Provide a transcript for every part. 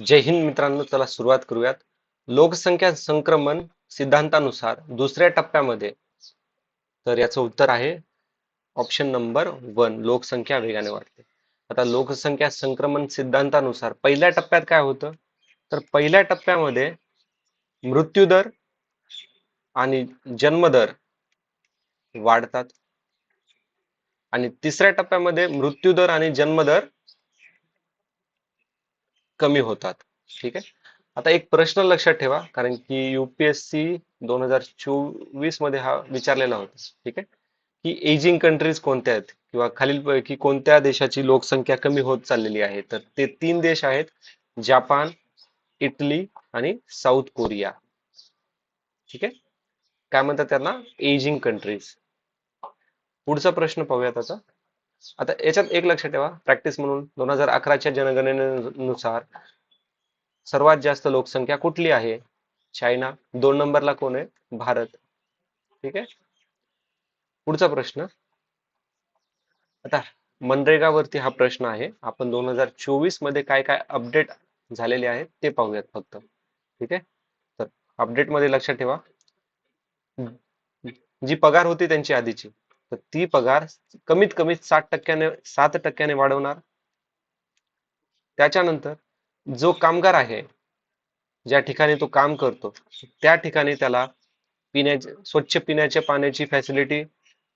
जय हिंद मित्रांनो चला सुरुवात करूयात. लोकसंख्या संक्रमण सिद्धांतानुसार दुसऱ्या टप्प्यामध्ये. तर याचं उत्तर आहे ऑप्शन नंबर वन लोकसंख्या वेगाने वाढते. आता लोकसंख्या संक्रमण सिद्धांतानुसार पहिल्या टप्प्यात काय होतं? तर पहिल्या टप्प्यामध्ये मृत्यूदर आणि जन्मदर वाढतात. आणि तिसऱ्या टप्प्यामध्ये मृत्यूदर आणि जन्मदर कमी होतात. ठीक आहे? आता एक प्रश्न लक्षात ठेवा कारण की युपीएससी दोन हजार चोवीसमध्ये हा विचारलेला होता. ठीक आहे? की एजिंग कंट्रीज कोणत्या आहेत? किंवा खालील की कोणत्या देशाची लोकसंख्या कमी होत चाललेली आहे? तर ते तीन देश आहेत. जपान इटली आणि साऊथ कोरिया. ठीक आहे? काय म्हणतात त्यांना? एजिंग कंट्रीज पुढचा प्रश्न पाहूया त्याचा आता याच्यात एक लक्षात ठेवा. प्रॅक्टिस म्हणून दोन हजार अकराच्या जनगणनेनुसार सर्वात जास्त लोकसंख्या कुठली आहे? चायना दोन नंबरला कोण आहे? भारत. ठीक आहे? पुढचा प्रश्न. आता मनरेगावरती हा प्रश्न आहे. आपण दोन हजार चोवीसमध्ये काय काय अपडेट झालेले आहेत ते पाहूयात फक्त. ठीक आहे? तर अपडेटमध्ये लक्षात ठेवा. जी पगार होती त्यांची आधीची तर ती पगार कमीत कमी साठ टक्क्याने सात टक्क्याने वाढवणार. त्याच्यानंतर जो कामगार आहे ज्या ठिकाणी तो काम करतो त्या ठिकाणी त्याला पिण्याचे स्वच्छ पिण्याच्या पाण्याची फॅसिलिटी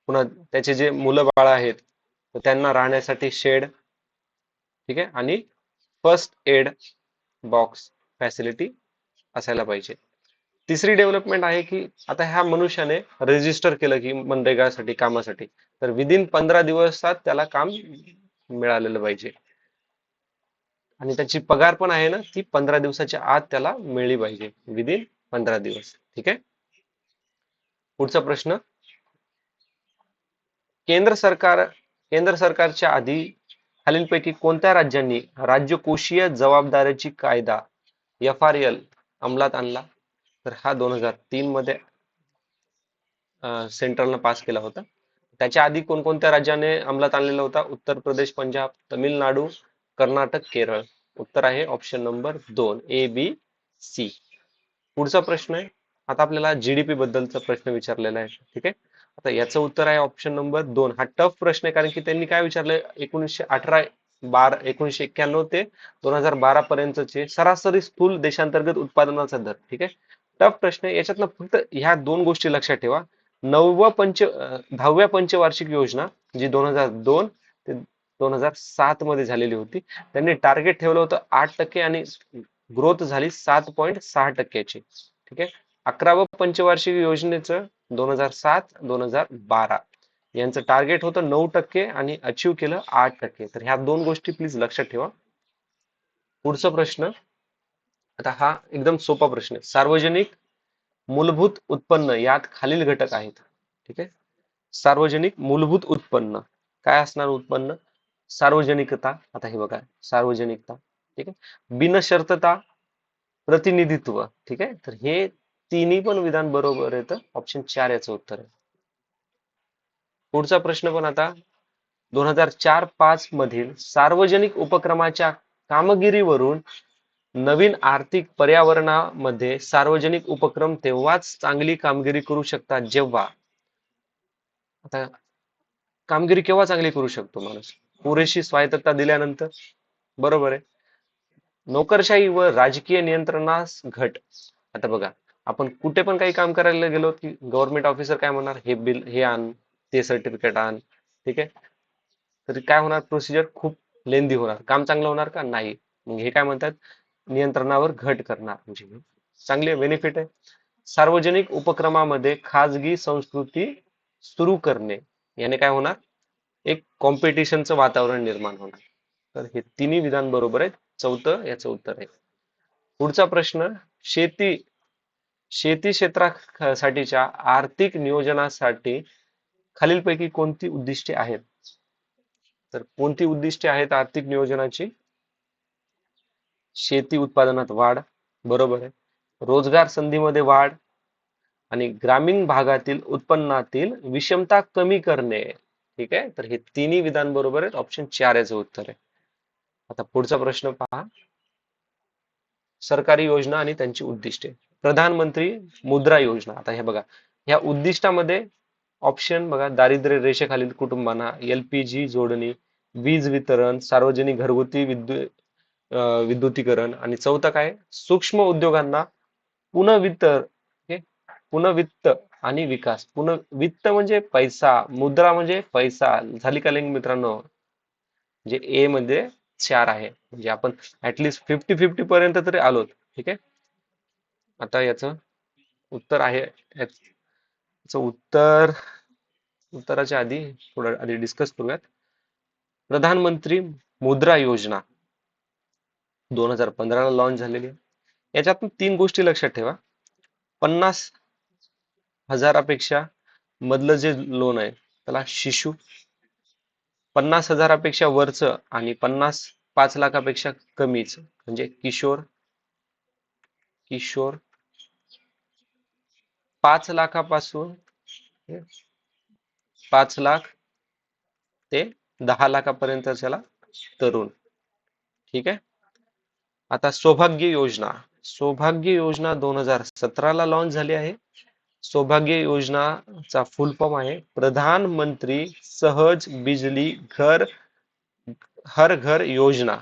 पुन्हा त्याचे जे मुलं बाळ आहेत तर त्यांना राहण्यासाठी शेड ठीक आहे? आणि फर्स्ट एड बॉक्स फॅसिलिटी असायला पाहिजे. तिसरी डेव्हलपमेंट आहे की आता ह्या मनुष्याने रजिस्टर केलं की मनरेगासाठी कामासाठी. तर विदिन पंधरा दिवसात त्याला काम मिळालेलं पाहिजे. आणि त्याची पगार पण आहे ना ती पंधरा दिवसाच्या आत त्याला मिळली पाहिजे. विदिन पंधरा दिवस. ठीक आहे? पुढचा प्रश्न. केंद्र सरकार केंद्र सरकारच्या आधी खालीलपैकी कोणत्या राज्यांनी राज्यकोषीय जबाबदारीची कायदा एफ आर एल अंमलात आणला? तर हा दोन हजार तीन मध्ये सेंट्रलनं पास केला होता. त्याच्या आधी कोणकोणत्या राज्याने अंमलात आणलेला होता? उत्तर प्रदेश पंजाब तमिळनाडू कर्नाटक केरळ. उत्तर आहे ऑप्शन नंबर दोन ए बी सी पुढचा प्रश्न आहे. आता आपल्याला जीडीपी बद्दलचा प्रश्न विचारलेला आहे. ठीक आहे? आता याचं उत्तर आहे ऑप्शन नंबर दोन. हा टफ प्रश्न आहे कारण की त्यांनी काय विचारलंय एकोणीसशे अठरा बारा एकोणीसशे एक्क्याण्णव ते दोन हजार बारा पर्यंतचे सरासरी स्थूल देशांतर्गत उत्पादनाचा दर. ठीक आहे? टफ प्रश्न याच्यातनं फक्त ह्या दोन गोष्टी लक्षात ठेवा. नवव्या पंच दहाव्या पंचवार्षिक योजना जी दोन हजार दोन ते दोन हजार सात मध्ये झालेली होती त्यांनी टार्गेट ठेवलं होतं आठ टक्के आणि ग्रोथ झाली सात पॉईंट सहा टक्क्याची. ठीक आहे? अकरावं पंचवार्षिक योजनेचं दोन हजार सात दोन हजार बारा. यांचं टार्गेट होतं नऊ टक्के आणि अचीव केलं आठ टक्के. तर ह्या दोन गोष्टी प्लीज लक्षात ठेवा. पुढचा प्रश्न आता हा एकदम सोपा प्रश्न आहे. सार्वजनिक मूलभूत उत्पन्न यात खालील घटक आहेत. ठीक आहे? सार्वजनिक मूलभूत उत्पन्न. काय असणार उत्पन्न? सार्वजनिकता. आता हे बघा. सार्वजनिकता. ठीक आहे? बिनशर्तता प्रतिनिधित्व. ठीक आहे? तर हे तिन्ही पण विधान बरोबर येतं ऑप्शन चार याचं उत्तर आहे. पुढचा प्रश्न पण आता दोन हजार चार पाच मधील सार्वजनिक उपक्रमाच्या कामगिरीवरून नवीन आर्थिक पर्यावरणामध्ये सार्वजनिक उपक्रम तेव्हाच चांगली कामगिरी करू शकतात जेव्हा. आता कामगिरी केव्हा चांगली करू शकतो माणूस? पुरेशी स्वायत्तता दिल्यानंतर. बरोबर आहे. नोकरशाही व राजकीय नियंत्रणास घट. आता बघा आपण कुठे पण काही काम करायला गेलो की गव्हर्नमेंट ऑफिसर काय म्हणणार? हे बिल हे आण ते सर्टिफिकेट आण. ठीक आहे? तर काय होणार? प्रोसिजर खूप लेंदी होणार. काम चांगलं होणार का? नाही. मग हे काय म्हणतात? नियंत्रणावर घट करणार. म्हणजे चांगले बेनिफिट आहे. सार्वजनिक उपक्रमामध्ये खाजगी संस्कृती सुरू करणे याने काय होणार? एक कॉम्पिटिशनचं वातावरण निर्माण होणार. तर हे तिन्ही विधान बरोबर आहेत. चौथं याचं उत्तर आहे. पुढचा प्रश्न शेती शेती क्षेत्रासाठीच्या आर्थिक नियोजनासाठी खालीलपैकी कोणती उद्दिष्टे आहेत? तर कोणती उद्दिष्टे आहेत आर्थिक नियोजनाची? शेती उत्पादनात वाढ बरोबर आहे. रोजगार संधीमध्ये वाढ आणि ग्रामीण भागातील उत्पन्नातील विषमता कमी करणे ठीक आहे? तर हे तिन्ही विधान बरोबर आहेत. ऑप्शन चार याचं उत्तर आहे. आता पुढचा प्रश्न पहा. सरकारी योजना आणि त्यांची उद्दिष्टे. प्रधानमंत्री मुद्रा योजना. आता हे बघा. ह्या उद्दिष्टामध्ये ऑप्शन बघा दारिद्र्य रेषेखालील कुटुंबांना एलपीजी जोडणी वीज वितरण सार्वजनिक घरगुती विद्युत विद्युतीकरण. आणि चौथा काय? सूक्ष्म उद्योगांना पुनवित्त पुनवित्त पुनर्वित्त आणि विकास. पुन वित्त म्हणजे पैसा मुद्रा म्हणजे पैसा. झाली का लिंग मित्रांनो? जे ए मध्ये चार आहे. म्हणजे आपण ऍटलिस्ट फिफ्टी फिफ्टी पर्यंत तरी आलोत. ठीक आहे? आता याचं उत्तर आहे. याचं उत्तर उत्तराच्या आधी थोडं आधी डिस्कस करूयात. प्रधानमंत्री मुद्रा योजना. दोन हजार पंधराला लॉन्च झालेली आहे. याच्यातून तीन गोष्टी लक्षात ठेवा. पन्नास हजारापेक्षा मधलं जे लोन आहे त्याला शिशु पन्नास हजारापेक्षा वरचं आणि पन्नास पाच लाखापेक्षा कमीच म्हणजे किशोर किशोर पाच लाखापासून पाच लाख ते दहा लाखापर्यंत त्याला तरुण. ठीक आहे? आता सौभाग्य योजना. सौभाग्य योजना दोन हजार सतराला लॉन्च झाली आहे. सौभाग्य योजनाचा फुल फॉर्म आहे. प्रधानमंत्री सहज बिजली घर हर घर योजना.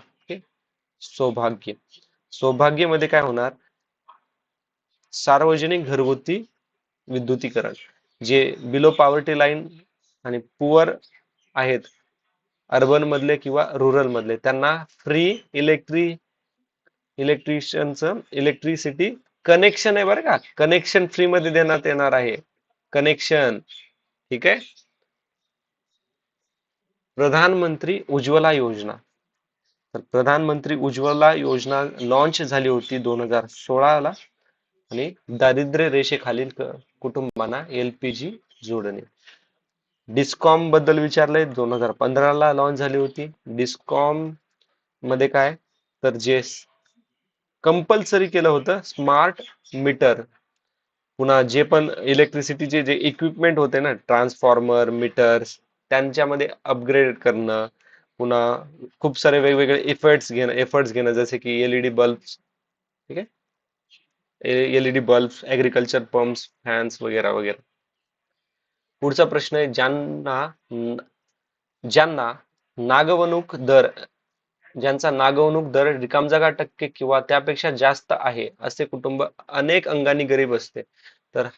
सौभाग्य सौभाग्य. मध्ये काय होणार? सार्वजनिक घरगुती विद्युतीकरण जे बिलो पॉवर्टी लाईन आणि पुअर आहेत अर्बन मधले किंवा रुरल मधले त्यांना फ्री इलेक्ट्रिक इलेक्ट्रिशियनचं इलेक्ट्रिसिटी कनेक्शन आहे बरं का. कनेक्शन फ्री मध्ये देण्यात येणार आहे. कनेक्शन ठीक आहे? प्रधानमंत्री उज्ज्वला योजना. तर प्रधानमंत्री उज्ज्वला योजना लॉन्च झाली होती दोन हजार सोळाला. आणि दारिद्र्य रेषेखालील कुटुंबांना एलपीजी जोडणे. डिस्कॉमबद्दल विचारलंय. दोन हजार पंधराला लॉन्च झाली होती. डिस्कॉममध्ये काय? तर जे कंपल्सरी केलं होतं स्मार्ट मीटर. पुन्हा जे पण इलेक्ट्रिसिटीचे जे इक्विपमेंट होते ना ट्रान्सफॉर्मर मीटर्स त्यांच्यामध्ये अपग्रेड करणं पुन्हा खूप सारे वेगवेगळे एफर्ट्स घेणं एफर्ट्स घेणं जसे की एलईडी बल्ब्स ठीक आहे? LED bulbs agriculture pumps fans वगैरे वगैरे. पुढचा प्रश्न आहे ज्यांना ज्यांना नागवणूक दर ज्यांचा नागवणूक दर रिकामजागा टक्के किंवा त्यापेक्षा जास्त आहे असे कुटुंब अनेक अंगाने गरीब असते. तर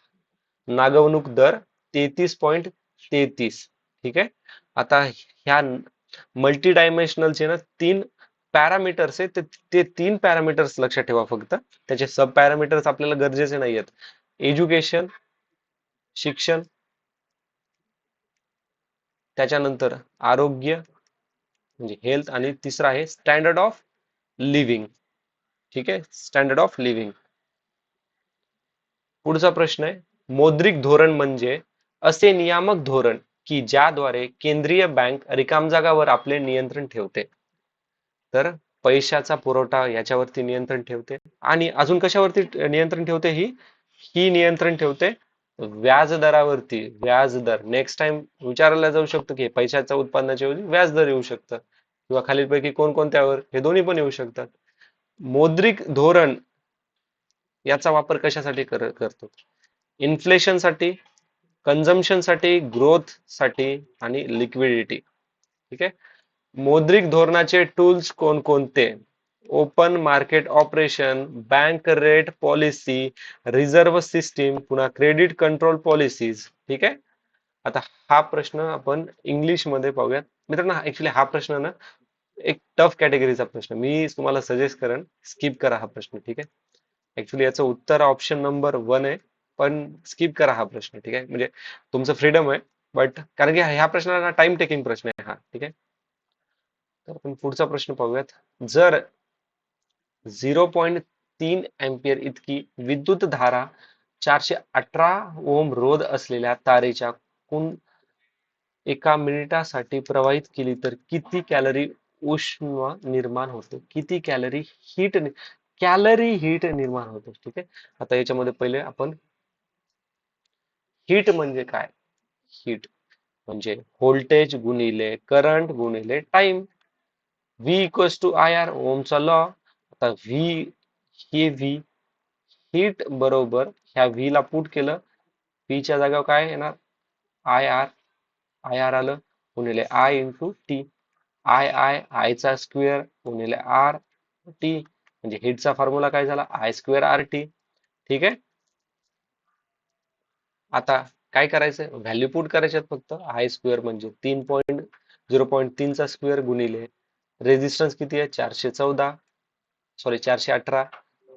नागवणूक दर तेहतीस पॉईंट तेहतीस. ठीक आहे? आता ह्या मल्टी डायमेन्शनलचे ना तीन पॅरामीटर्स आहेत ते, ते तीन पॅरामीटर्स लक्षात ठेवा फक्त. त्याचे सब पॅरामीटर्स आपल्याला गरजेचे नाही आहेत एज्युकेशन शिक्षण त्याच्यानंतर आरोग्य म्हणजे हेल्थ आणि तिसरा आहे स्टँडर्ड ऑफ लिव्हिंग. ठीक आहे? Standard of living. पुढचा प्रश्न आहे मौद्रिक धोरण म्हणजे असे नियामक धोरण की ज्याद्वारे केंद्रीय बँक रिकाम जागावर आपले नियंत्रण ठेवते. तर पैशाचा पुरवठा याच्यावरती नियंत्रण ठेवते. आणि अजून कशावरती नियंत्रण ठेवते ही? ही नियंत्रण ठेवते व्याज दरावरती व्याज दर. नेक्स्ट टाइम विचारला जाऊ शकतं की पैशाच्या उत्पन्नाच्या ऐवजी व्याज दर येऊ शकतं किंवा खालीलपैकी कोणकोणत्यावर हे दोन्ही पण येऊ शकतात. मौद्रिक धोरण याचा वापर कशासाठी कर करतो? इन्फ्लेशनसाठी ग्रोथसाठी साठी ग्रोथसाठी आणि लिक्विडिटी ठीक आहे? मौद्रिक धोरणाचे टूल्स कोणकोणते? Open market operation bank rate policy reserve system पुन्हा क्रेडिट कंट्रोल पॉलिसीज. ठीक आहे? आता हा प्रश्न आपण इंग्लिशमध्ये पाहूयात. मित्रांनो ऍक्च्युली हा प्रश्न ना एक टफ कॅटेगरीचा प्रश्न. मी तुम्हाला सजेस्ट करेन स्किप करा हा प्रश्न. ठीक आहे? ऍक्च्युली याचं उत्तर ऑप्शन नंबर वन आहे पण स्किप करा हा प्रश्न. ठीक आहे? म्हणजे तुमचं फ्रीडम आहे बट कारण की ह्या प्रश्नाला टाइम टेकिंग प्रश्न आहे हा. ठीक आहे? तर आपण पुढचा प्रश्न पाहूयात. जर झिरो पॉईंट तीन एम्पियर इतकी विद्युत धारा चारशे अठरा ओम रोध असलेल्या तारेच्या कुण एका मिनिटासाठी प्रवाहित केली तर किती कॅलरी उष्ण निर्माण होते? किती कॅलरी हीट कॅलरी हीट निर्माण होते ठीक आहे? आता याच्यामध्ये पहिले आपण हीट म्हणजे काय? हीट म्हणजे व्होल्टेज गुणिले करंट गुणिले time. V equals to I R ओमचा लॉ आता व्ही हे व्ही हिट बरोबर ह्या व्ही ला पुट केलं. व्हीच्या जागेवर काय येणार? आय आर आय आर आलं गुणिले I into T I I आयचा स्क्वेअर गुणिले आर टी म्हणजे हिटचा फॉर्म्युला काय झाला? आय स्क्वेअर आर टी ठीक आहे? आता काय करायचं? व्हॅल्यू पुट करायच्यात फक्त. आय स्क्वेअर म्हणजे तीन पॉईंट झिरो पॉईंट तीनचा स्क्वेअर गुणिले. रेजिस्टन्स किती आहे? चारशे चौदा. सॉरी चारशे अठरा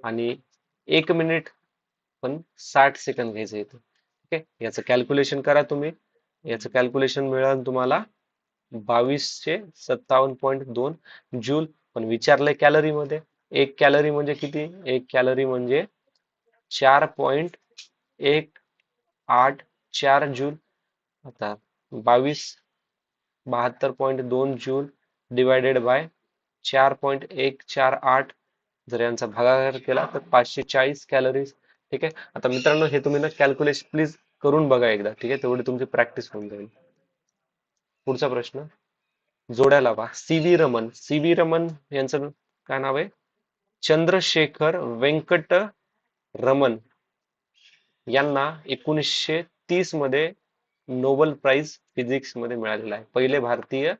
आणि एक मिनिट पण साठ सेकंद घ्यायचं इथं. ठीक आहे याचं कॅल्क्युलेशन करा तुम्ही. याचं कॅल्क्युलेशन मिळेल तुम्हाला बावीसशे सत्तावन्न पॉईंट दोन जूल पण विचारलंय कॅलरीमध्ये एक कॅलरी म्हणजे किती? एक कॅलरी म्हणजे चार पॉइंट एक आठ चार जूल आता बावीस बहात्तर पॉईंट दोन जूल डिवायडेड बाय चार पॉईंट एक चार आठ जर यांचा भागाकार केला तर पाचशे चाळीस कॅलरीज ठीक आहे? आता मित्रांनो हे तुम्ही ना कॅल्क्युलेशन प्लीज करून बघा एकदा ठीक आहे? तेवढी तुमची प्रॅक्टिस होऊन जाईल. पुढचा प्रश्न. जोड्या लावा. C V Raman. C V Raman यांचं काय नाव आहे? चंद्रशेखर व्यंकट रमन यांना एकोणीसशे तीसमध्ये नोबल प्राइज फिजिक्समध्ये मिळालेला आहे. पहिले भारतीय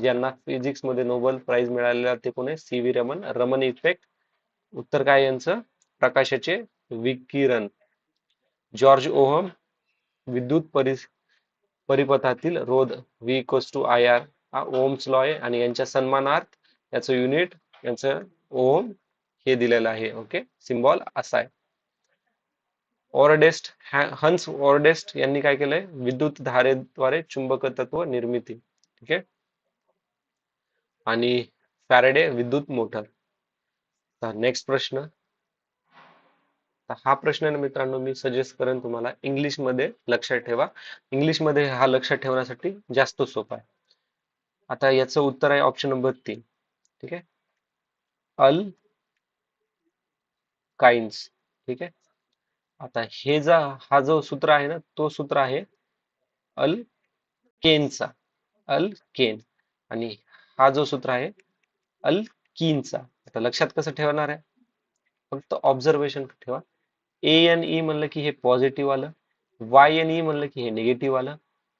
ज्यांना फिजिक्समध्ये नोबल प्राइज मिळालेला ते कोण आहे? C V Raman. Raman effect उत्तर काय यांचं? प्रकाशाचे विकिरण. जॉर्ज ओहम विद्युत परि परिपथातील रोध V equals to I R हा ओम्स लॉ आहे आणि यांच्या सन्मानार्थ याचं युनिट यांचं ओम हे दिलेलं आहे ओके सिम्बॉल असा आहे. ऑर्डेस्ट हन्स ऑर्डेस्ट यांनी काय केलंय? विद्युत धारेद्वारे चुंबक तत्व निर्मिती ठीक आहे आणि फॅरेडे विद्युत मोटर. नेक्स्ट प्रश्न. तर हा प्रश्न आहे मित्रांनो मी सजेस्ट करेन तुम्हाला इंग्लिशमध्ये लक्षात ठेवा. इंग्लिशमध्ये हा लक्षात ठेवण्यासाठी जास्त सोपा आहे. आता याचं उत्तर आहे ऑप्शन नंबर तीन. ठीक आहे? अल काइन्स. ठीक आहे? आता हे जा हा जो सूत्र आहे ना तो सूत्र आहे अल केनचा. अल केन. आणि हा जो सूत्र आहे अल कीनचा. आता लक्षात कसं ठेवणार आहे? फक्त ऑब्झर्वेशन ठेवा. ए एन ई म्हणलं की हे पॉझिटिव्ह आलं. वाय एन ई म्हणलं की हे निगेटिव्ह आलं.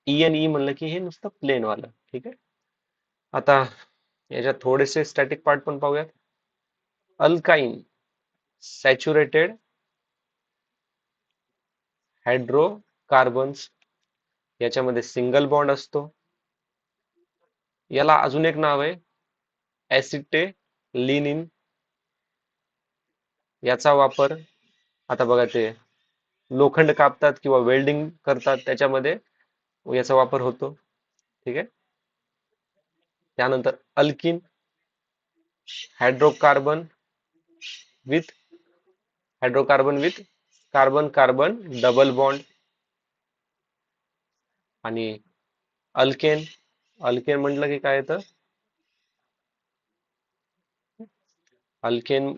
ई एन ई म्हणलं की हे नुसतं प्लेन वालं. ठीक आहे? आता याच्यात थोडेसे स्टॅटिक पार्ट पण पाहूयात. अल्काईन सॅच्युरेटेड हायड्रोकार्बन्स याच्यामध्ये सिंगल बॉन्ड असतो. याला अजून एक नाव आहे. ऍसिटे लिनिन याचा वापर आता बघा ते लोखंड कापतात किंवा वेल्डिंग करतात त्याच्यामध्ये याचा वापर होतो. ठीक आहे? त्यानंतर alkene hydrocarbon with hydrocarbon with carbon carbon double bond आणि अल्केन अल्केन म्हटलं की काय येतं? Alkane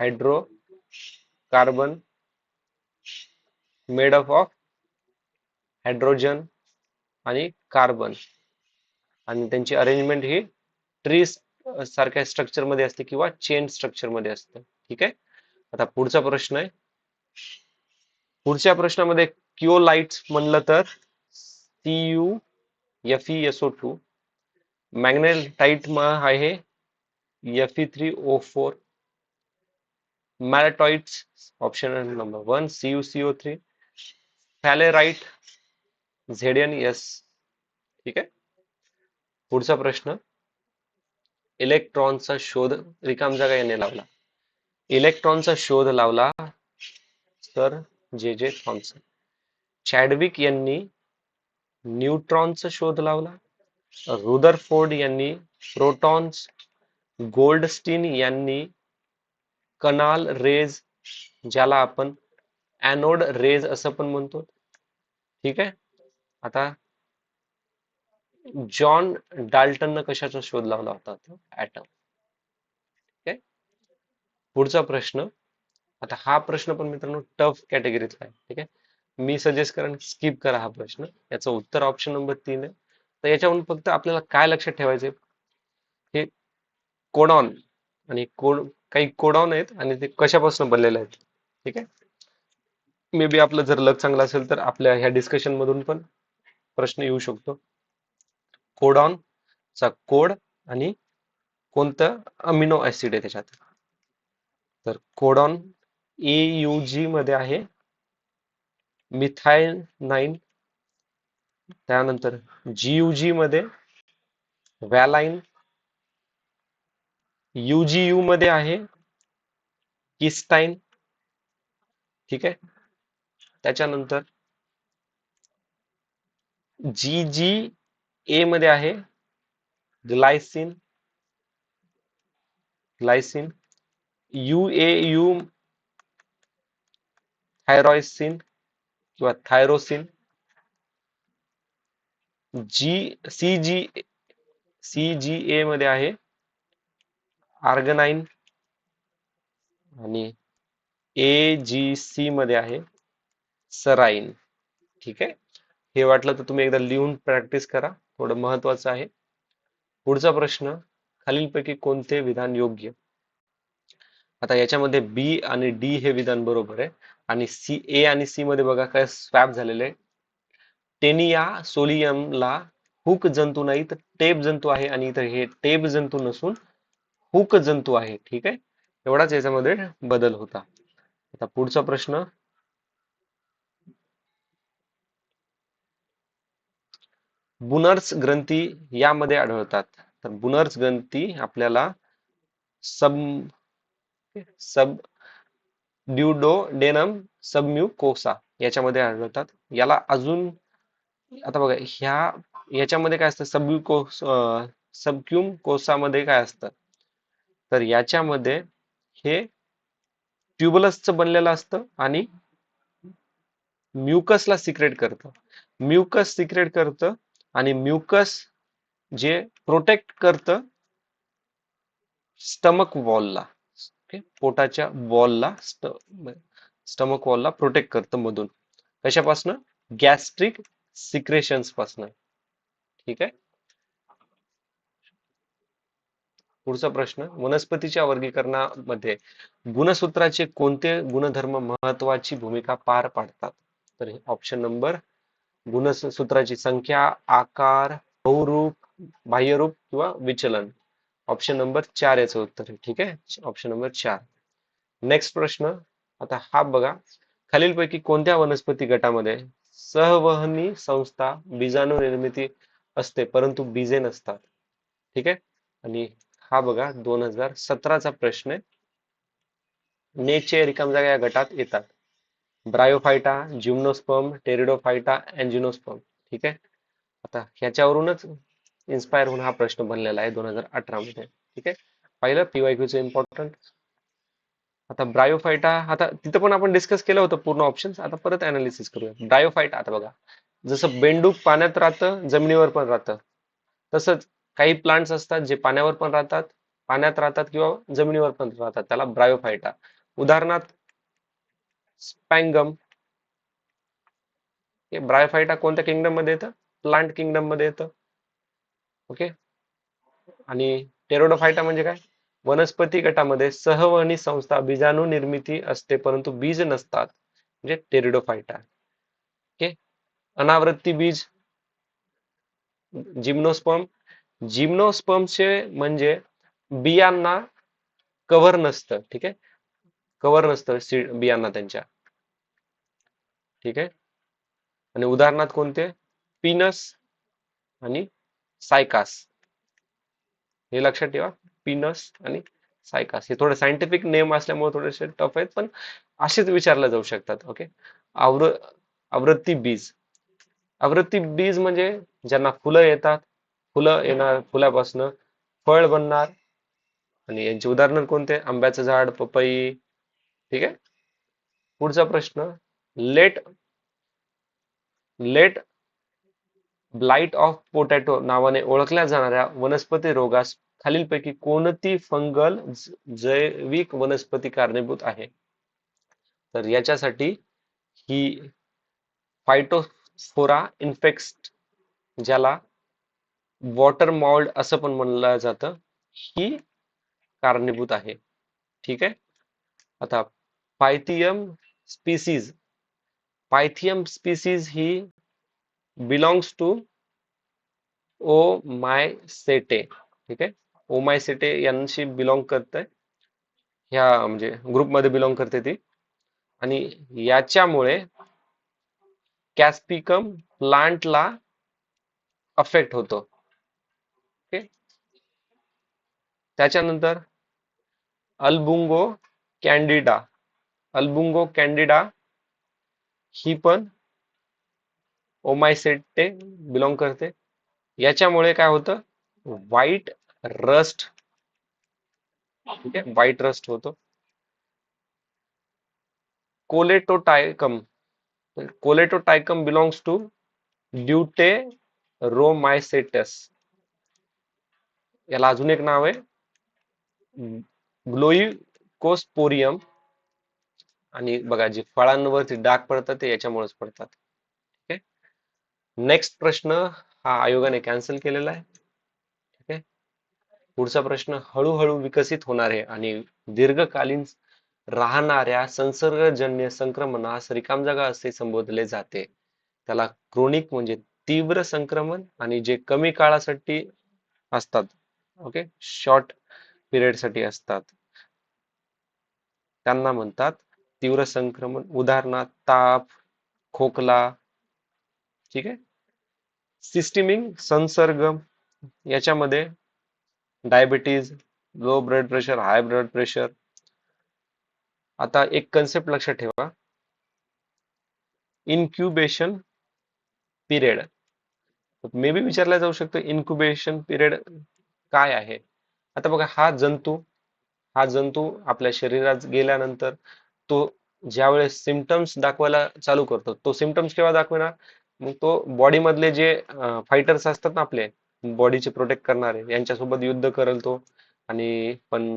hydrocarbon made up of hydrogen आणि कार्बन आणि त्यांची अरेंजमेंट ही ट्री सारख्या स्ट्रक्चरमध्ये असते किंवा चेन स्ट्रक्चरमध्ये असते. ठीक आहे? आता पुढचा प्रश्न आहे. पुढच्या प्रश्नामध्ये क्योलाइट्स म्हणलं तर C U F E S O O two magnetite आहे F E three O four malachites option number one C U C O three sphalerite Z N S ठीक आहे पुढचा प्रश्न. इलेक्ट्रॉनचा शोध रिकाम जागा याने लावला. इलेक्ट्रॉनचा शोध लावला सर जे जे थॉम्सन. चॅडविक यांनी न्यूट्रॉनचा शोध लावला. रुदरफोर्ड यांनी प्रोटॉन्स गोल्डस्टीन यांनी कनाल रेज ज्याला आपण ॲनोड रेज असं पण म्हणतो. ठीक आहे? आता जॉन डाल्टननं कशाचा शोध लावला होता ऍटम ठीक आहे पुढचा प्रश्न. आता हा प्रश्न पण मित्रांनो टफ कॅटेगरीतला आहे. ठीक आहे? मी सजेस्ट करेन स्किप करा हा प्रश्न. याचं उत्तर ऑप्शन नंबर तीन आहे. तर याच्यावरून फक्त आपल्याला काय लक्षात ठेवायचे हे कोडॉन आणि कोड काही कोडॉन आहेत आणि ते कशापासून बनलेले आहेत. ठीक आहे? मे बी आपलं जर लक चांगलं असेल तर आपल्या ह्या डिस्कशन मधून पण प्रश्न येऊ शकतो. कोडॉन चा कोड आणि कोणतं अमिनो ऍसिड आहे त्याच्यात? तर कोडॉन ए यू जी मध्ये आहे मिथाईल नाईन त्यानंतर जी मध्ये व्हॅलाईन यूजीयू मध्ये आहे. किस्टाईन ठीक आहे? त्याच्यानंतर जी जी ए मध्ये आहे. Glycine glycine U A U tyrosine किंवा tyrosine G C G C G A मध्ये आहे. आर्गनाईन आणि ए जी सी मध्ये आहे सराईन. ठीक आहे? हे वाटलं तर तुम्ही एकदा लिहून प्रॅक्टिस करा. थोडं महत्वाचं आहे. पुढचा प्रश्न खालीलपैकी कोणते विधान योग्य? आता याच्यामध्ये बी आणि डी हे विधान बरोबर आहे. आणि सी ए आणि सी मध्ये बघा काय स्वॅप झालेले टेनिया सोलियमला हुक जंतू नाही तर टेप जंतू आहे आणि इथं हे टेप जंतू नसून हुक जंतू आहे ठीक आहे? एवढाच याच्यामध्ये बदल होता. आता पुढचा प्रश्न. बुनर्स ग्रंथी यामध्ये आढळतात. तर बुनर्स ग्रंथी आपल्याला सब सब ड्युडोडेनम सबम्युकोसा याच्यामध्ये आढळतात. याला अजून आता बघा ह्या याच्यामध्ये काय असतं? सबम्युको सबक्युम कोसामध्ये काय असतं? तर याच्यामध्ये हे ट्युबलसचं बनलेलं असतं आणि म्युकसला सिक्रेट करतं. म्युकस सिक्रेट करतं आणि म्युकस जे प्रोटेक्ट करतं स्टमक वॉलला. पोटाच्या वॉलला स्टमक वॉलला प्रोटेक्ट करतं मधून. कशापासनं? गॅस्ट्रिक सिक्रेशन्स पासन ठीक आहे? पुढचा प्रश्न वनस्पतीच्या वर्गीकरणामध्ये गुणसूत्राचे कोणते गुणधर्म महत्वाची भूमिका पार पाडतात? तर ऑप्शन नंबर गुणसूत्राची संख्या आकार बहुरूप बाह्यरूप किंवा विचलन. ऑप्शन नंबर चार याचं उत्तर आहे ठीक आहे? ऑप्शन नंबर चार. नेक्स्ट प्रश्न आता हा बघा. खालीलपैकी कोणत्या वनस्पती गटामध्ये सहवहनी संस्था बीजाणू निर्मिती असते परंतु बीजे नसतात? ठीक आहे? आणि हा बघा दोन हजार सतराचा प्रश्न आहे. नेचे रिकाम जागा या गटात येतात. ब्रायोफायटा जिम्नोस्पर्म टेरिडोफायटा अँजिनोस्पम ठीक आहे? आता ह्याच्यावरूनच इन्स्पायर होऊन हा प्रश्न बनलेला आहे दोन हजार अठरा मध्ये ठीक आहे? पाहिलं? पीवायक्यूचं इम्पॉर्टंट आता ब्रायोफायटा आता तिथं पण आपण डिस्कस केलं होतं पूर्ण ऑप्शन आता परत अनालिसिस करूया. ब्रायोफायटा आता बघा. जसं बेंडूक पाण्यात राहतं जमिनीवर पण राहतं. तसंच काही प्लांट्स असतात जे पाण्यावर पण राहतात पाण्यात राहतात किंवा जमिनीवर पण राहतात त्याला ब्रायोफायटा उदाहरणार्थ स्पॅंगम हे ब्रायोफायटा कोणत्या किंगडममध्ये येतं? प्लांट किंगडममध्ये येतं. ओके आणि टेरोडोफायटा म्हणजे काय? वनस्पती गटामध्ये सहवहनी संस्था बीजाणू निर्मिती असते परंतु बीज नसतात. म्हणजे टेरिडोफायटा ओके अनावृत्ती बीज जिम्नोस्पर्म जिम्नोस्पर्मचे म्हणजे बियांना कव्हर नसतं ठीक आहे? कव्हर नसतं सीड बियांना त्यांच्या. ठीक आहे? आणि उदाहरणार्थ कोणते? पिनस आणि सायकास. हे लक्षात ठेवा. पिनस आणि सायकास. हे थोडे सायंटिफिक नेम असल्यामुळे थोडेसे टफ आहेत पण असेच विचारले जाऊ शकतात ओके? आवृ आवृत्ती बीज. आवृत्ती बीज म्हणजे ज्यांना फुलं येतात फुलं येणार फुलापासनं फळ बनणार. आणि यांचे उदाहरण कोणते? आंब्याचं झाड पपई ठीक आहे? पुढचा प्रश्न late late blight of potato नावाने ओळखल्या जाणाऱ्या वनस्पती रोगास खालीलपैकी कोणती फंगल जैविक वनस्पती कारणीभूत आहे? तर याच्यासाठी ही फायटोफोरा इन्फेक्स्ट ज्याला वॉटर मॉल्ड असं पण म्हणलं जातं ही कारणीभूत आहे. ठीक आहे? आता पायथियम स्पीसीज पायथियम स्पीसीज ही belongs to oomycetes ठीक आहे? ओ माय सेटे यांशी बिलॉंग करते ह्या म्हणजे ग्रुपमध्ये बिलॉंग करते ती. आणि याच्यामुळे कॅस्पिकम प्लांटला अफेक्ट होतो ओके त्याच्यानंतर अल्बुंगो कॅन्डिडा. अल्बुंगो कॅन्डिडा ही पण ओमायसेटे बिलॉंग करते. याच्यामुळे काय होतं? White rust. ठीक आहे? व्हाईट रस्ट होतो. Colletotrichum. Colletotrichum belongs to Deuteromycetes. याला अजून एक नाव आहे. ग्लोईकोस्पोरियम आणि बघा जे फळांवरती डाग पडतात ते याच्यामुळेच पडतात. ठीक आहे? नेक्स्ट प्रश्न हा आयोगाने कॅन्सल केलेला आहे. ठीक आहे? पुढचा प्रश्न हळूहळू विकसित होणारे आणि दीर्घकालीन राहणाऱ्या संसर्गजन्य संक्रमणास रिकाम जागा असे संबोधले जाते. त्याला क्रोनिक म्हणजे तीव्र संक्रमण आणि जे कमी काळासाठी असतात. ओके? शॉर्ट पिरियडसाठी असतात. त्यांना म्हणतात तीव्र संक्रमण उदाहरणार्थ ताप खोकला ठीक आहे? सिस्टिमिंग संसर्ग याच्यामध्ये diabetes low blood pressure high blood pressure आता एक कन्सेप्ट लक्षात ठेवा. इन्क्युबेशन पिरियड मे बी विचारला जाऊ शकतो इन्क्युबेशन पिरियड काय आहे? आता बघा हा जंतू हा जंतू आपल्या शरीरात गेल्यानंतर तो ज्यावेळेस सिमटम्स दाखवायला चालू करतो तो सिमटम्स केव्हा दाखवणार? मग तो बॉडी मधले जे फायटर्स असतात ना आपले बॉडीचे प्रोटेक्ट करणारे यांच्यासोबत युद्ध करेल तो. आणि पण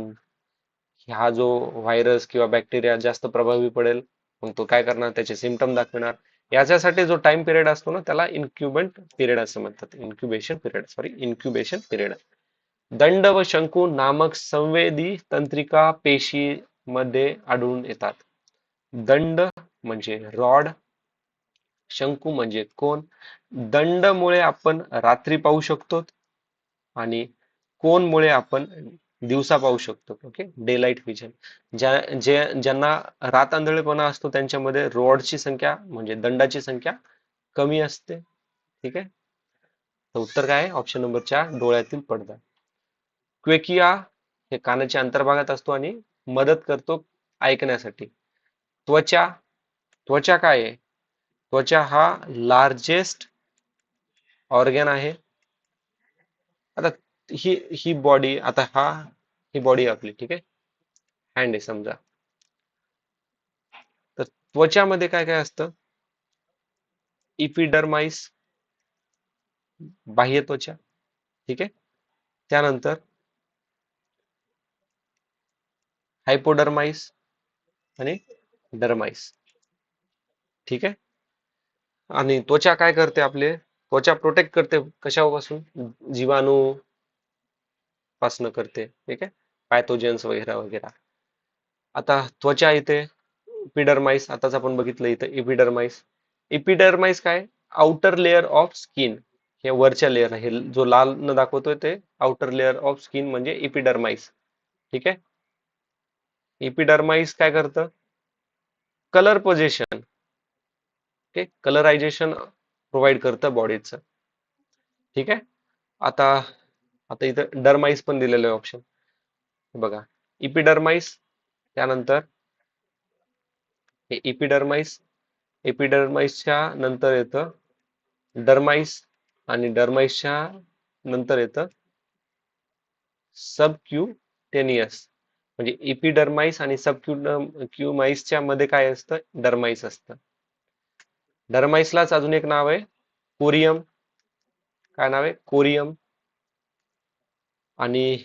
हा जो व्हायरस किंवा बॅक्टेरिया जास्त प्रभावी पडेल मग तो काय करणार? त्याचे सिमटम दाखवणार. याच्यासाठी जो टाइम पिरियड असतो ना त्याला इन्क्युबंट पिरियड असं म्हणतात. Incubation period sorry incubation period दंड व शंकू नामक संवेदी तंत्रिका पेशी मध्ये आढळून येतात. दंड म्हणजे रॉड शंकू म्हणजे कोण? दंडमुळे आपण रात्री पाहू शकतो आणि कोणमुळे आपण दिवसा पाहू शकतो ओके डे लाइट विजन ज्या जे ज्यांना रात आंधळेपणा असतो त्यांच्यामध्ये रॉडची संख्या म्हणजे दंडाची संख्या कमी असते ठीक आहे? तर उत्तर काय आहे? ऑप्शन नंबर चार डोळ्यातील पडदा. क्वेकिया हे कानाच्या अंतर्भागात असतो आणि मदत करतो ऐकण्यासाठी. त्वचा त्वचा काय आहे? त्वचा हा लार्जेस्ट ऑर्गन आहे. आता ही ही बॉडी आता हा ही बॉडी आपली ठीक आहे? हँड आहे समजा. तर त्वचामध्ये काय काय असतं? इपिडर्माइस बाह्य त्वचा ठीक आहे? त्यानंतर हायपोडर्माइस आणि डर्माइस. ठीक आहे? आणि त्वचा काय करते आपले? त्वचा प्रोटेक्ट करते कशापासून? जीवाणू पासन करते. ठीक आहे? पॅथोजन्स वगैरे वगैरे. आता त्वचा इथे इपिडरमाइस आताच आपण बघितलं इथं इपिडरमाइस इपिडरमाइस काय? आउटर लेअर ऑफ स्किन हे वरच्या लेअर हे जो लाल न दाखवतोय ते आउटर लेअर ऑफ स्किन म्हणजे इपिडरमाइस ठीक आहे? इपिडर्माइस काय करतं? Colour position okay colourisation provide करतं बॉडीचं ठीक? आहे आता आता इथं डर्माइस पण दिलेलं आहे ऑप्शन बघा. इपिडर्माइस त्यानंतर हे इपिडर्माइस एपिडर्माइसच्या नंतर येतं डर्माइस आणि डर्माइसच्या नंतर येतं सबक्युटेनियस म्हणजे इपिडर्माइस आणि क्युमाइसच्या मध्ये काय असतं? डर्माइस असतं. डर्माइसलाच अजून एक नाव आहे. कोरियम काय नाव आहे? कोरियम आणि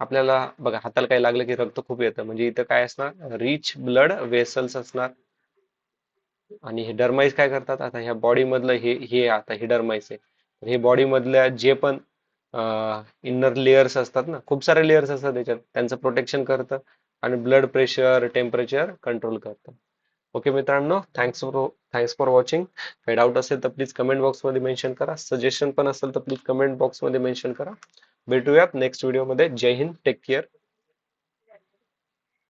आपल्याला बघा हाताला काय लागलं की रक्त खूप येतं. म्हणजे इथं काय असणार? रिच ब्लड वेसल्स असणार. आणि हे डर्माइस काय करतात? आता ह्या बॉडी मधलं हे हे आता हे डर्माइस आहे. हे बॉडी मधल्या जे पण इनर लेयर्स असतात ना. खूप सारे लेयर्स असतात त्याच्यात. त्यांचं प्रोटेक्शन करतं आणि ब्लड प्रेशर टेम्परेचर कंट्रोल करतं. ओके मित्रांनो thanks for thanks for watching काही डाऊट असेल तर प्लीज कमेंट बॉक्समध्ये मेन्शन करा. सजेशन पण असेल तर प्लीज कमेंट बॉक्समध्ये मेन्शन करा. भेटूयात नेक्स्ट व्हिडिओमध्ये जय हिंद. Take care